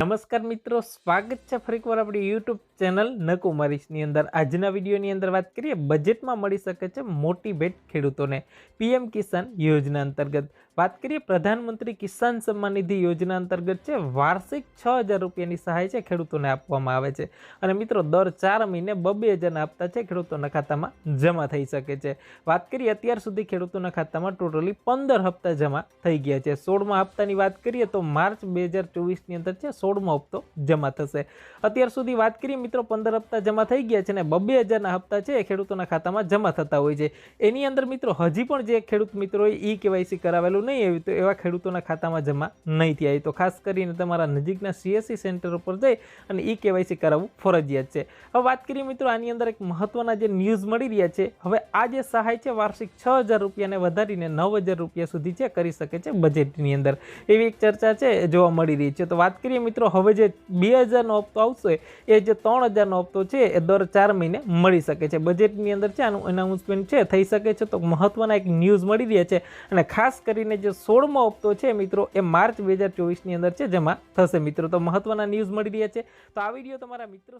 નમસ્કાર મિત્રો, સ્વાગત છે ફરી એકવાર આપણી યુટ્યુબ ચેનલ નકુમારીશની અંદર. આજના વિડીયોની અંદર વાત કરીએ, બજેટમાં મળી શકે છે મોટી ભેટ ખેડૂતોને. પીએમ કિસાન યોજના અંતર્ગત વાત કરીએ પ્રધાનમંત્રી કિસાન સન્માન નિધિ યોજના અંતર્ગત છે વાર્ષિક છ હજાર રૂપિયાની સહાય છે ખેડૂતોને આપવામાં આવે છે. અને મિત્રો, દર ચાર મહિને બબે હજારના હપ્તા છે ખેડૂતોના ખાતામાં જમા થઈ શકે છે. વાત કરીએ અત્યાર સુધી ખેડૂતોના ખાતામાં ટોટલી પંદર હપ્તા જમા થઈ ગયા છે. સોળમા હપ્તાની વાત કરીએ તો માર્ચ બે હજાર ચોવીસની અંદર છે સોળમો હપ્તો જમા થશે. અત્યાર સુધી વાત કરીએ મિત્રો, પંદર હપ્તા જમા થઈ ગયા છે અને બબે હજારના હપ્તા છે એ ખેડૂતોના ખાતામાં જમા થતા હોય છે. એની અંદર મિત્રો, હજી પણ જે ખેડૂત મિત્રોએ ઈ કેવાયસી કરાવેલું નહીં આવ્યું તો એવા ખેડૂતોના ખાતામાં જમા નહીં થયા. તો ખાસ કરીને તમારા નજીકના સીએસસી સેન્ટર ઉપર જઈ અને ઈ કેવાયસી કરાવવું ફરજિયાત છે. હવે વાત કરીએ મિત્રો, આની અંદર એક મહત્ત્વના જે ન્યૂઝ મળી રહ્યા છે. હવે આ જે સહાય છે, વાર્ષિક છ હજાર રૂપિયાને વધારીને નવ હજાર રૂપિયા સુધી છે, કરી શકે છે બજેટની અંદર. એવી એક ચર્ચા છે, જોવા મળી રહી છે. તો વાત કરીએ મિત્રો, હવે જે બે હજારનો હપ્તો આવશે, એ જે ત્રણ હજારનો હપ્તો છે, એ દર ચાર મહિને મળી શકે છે. બજેટની અંદર છે, આનું એનાઉન્સમેન્ટ છે, થઈ શકે છે. તો મહત્વના એક ન્યૂઝ મળી રહ્યા છે. અને ખાસ કરીને જે સોળમો હપ્તો છે મિત્રો, એ માર્ચ બે હજાર ચોવીસની અંદર છે, જમા થશે. મિત્રો, તો મહત્વના ન્યૂઝ મળી રહ્યા છે. તો આ વીડિયો તમારા મિત્રો